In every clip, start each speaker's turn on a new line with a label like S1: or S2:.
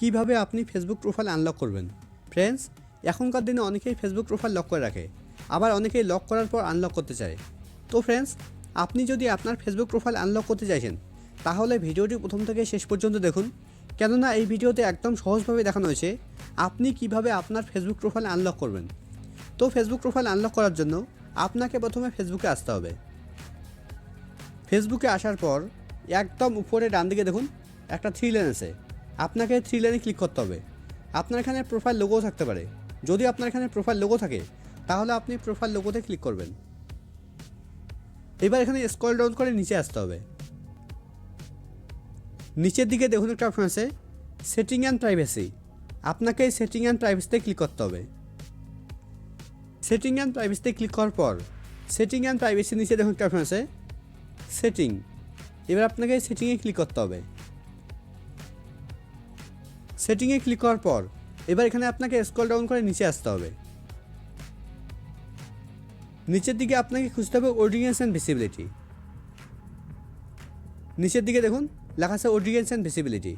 S1: কীভাবে আপনি Facebook profile unlock করবেন? ফ্রেন্ডস এখনকার দিনে অনেকেই ফেসবুক প্রোফাইল লক করে রাখে, আবার অনেকেই লক করার পর আনলক করতে চায়। তো ফ্রেন্ডস আপনি যদি আপনার ফেসবুক প্রোফাইল আনলক করতে চাইছেন, তাহলে ভিডিওটি প্রথম থেকে শেষ পর্যন্ত দেখুন। কেননা এই ভিডিওতে একদম সহজভাবে দেখানো হয়েছে আপনি কীভাবে আপনার ফেসবুক প্রোফাইল আনলক করবেন। তো ফেসবুক প্রোফাইল আনলক করার জন্য আপনাকে প্রথমে ফেসবুকে আসতে হবে। ফেসবুকে আসার পর একদম উপরে ডান দিকে দেখুন, একটা থ্রি লেন আছে। আপনাকে থ্রি লেনে ক্লিক করতে হবে। আপনার এখানে প্রোফাইল লোগো থাকতে পারে। যদি আপনার এখানে প্রোফাইল লোগো থাকে, তাহলে আপনি প্রোফাইল লোগোতে ক্লিক করবেন। এবার এখানে স্ক্রল ডাউন করে নিচে আসতে হবে। নিচের দিকে দেখুন একটা অপশন আছে সেটিং অ্যান্ড প্রাইভেসি আপনাকে সেটিং অ্যান্ড প্রাইভেসিতে ক্লিক করতে হবে। সেটিং অ্যান্ড প্রাইভেসিতে ক্লিক করার পর সেটিং অ্যান্ড প্রাইভেসি নিচে দেখুন একটা অপশন আছে সেটিং এবার আপনাকে সেটিংয়ে ক্লিক করতে হবে। সেটিংয়ে ক্লিক করার পর, এবার এখানে আপনাকে স্ক্রল ডাউন করে নিচে আসতে হবে। নিচের দিকে আপনাকে খুঁজতে হবে অডিয়েন্স অ্যান্ড ভিসিবিলিটি। নিচের দিকে দেখুন, লেখা আছে অডিয়েন্স অ্যান্ড ভিসিবিলিটি।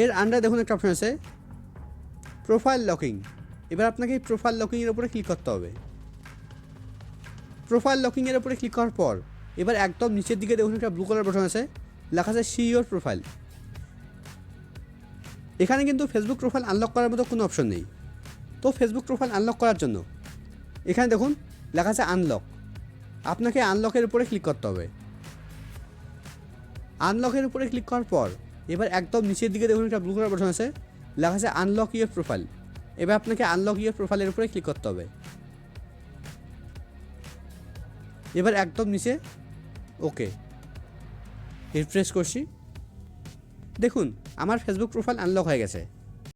S1: এর আন্ডার দেখুন একটা অপশন আছে, প্রোফাইল লকিং। এবার আপনাকে প্রোফাইল লকিংয়ের উপরে ক্লিক করতে হবে। প্রোফাইল লকিংয়ের উপরে ক্লিক করার পর, এবার একদম নিচের দিকে দেখুন একটা ব্লু কালার বাটন আছে, লেখা আছে সি ইয়োর প্রোফাইল এখানে কিন্তু ফেসবুক প্রোফাইল আনলক করার মতো কোনো অপশন নেই। তো ফেসবুক প্রোফাইল আনলক করার জন্য, এখানে দেখুন, লেখা আছে আনলক আপনাকে আনলকের উপরে ক্লিক করতে হবে। আনলকের উপরে ক্লিক করার পর, এবার একদম নিচের দিকে দেখুন একটা ব্লু কালার বাটন আছে, লেখা আছে আনলক ইয়োর প্রোফাইল এবার আপনাকে আনলক ইয়োর প্রোফাইলের উপরে ক্লিক করতে হবে। এবার একদম নিচে ওকে রিফ্রেশ করছি। দেখুন আমার ফেসবুক প্রোফাইল আনলক হয়ে গেছে।